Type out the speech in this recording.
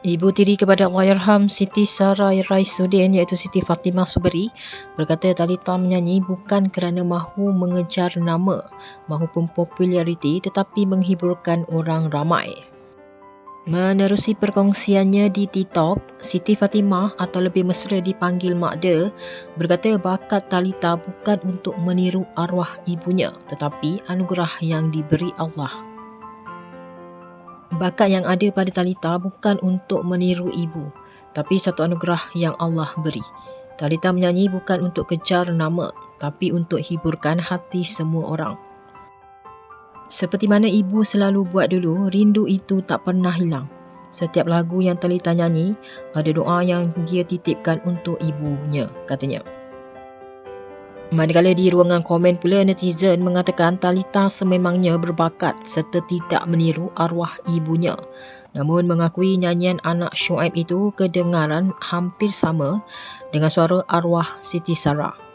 Ibu tiri kepada Allahyarham Siti Sarah Raisuddin iaitu Siti Fatimah Suberi berkata Talita menyanyi bukan kerana mahu mengejar nama, mahu populariti tetapi menghiburkan orang ramai. Menerusi perkongsiannya di TikTok, Siti Fatimah atau lebih mesra dipanggil Mak De berkata bakat Talita bukan untuk meniru arwah ibunya tetapi anugerah yang diberi Allah. Bakat yang ada pada Talita bukan untuk meniru ibu, tapi satu anugerah yang Allah beri. Talita menyanyi bukan untuk kejar nama, tapi untuk hiburkan hati semua orang. Seperti mana ibu selalu buat dulu, rindu itu tak pernah hilang. Setiap lagu yang Talita nyanyi, ada doa yang dia titipkan untuk ibunya, katanya. Manakala di ruangan komen pula netizen mengatakan Talita sememangnya berbakat serta tidak meniru arwah ibunya. Namun mengakui nyanyian anak Shuaib itu kedengaran hampir sama dengan suara arwah Siti Sarah.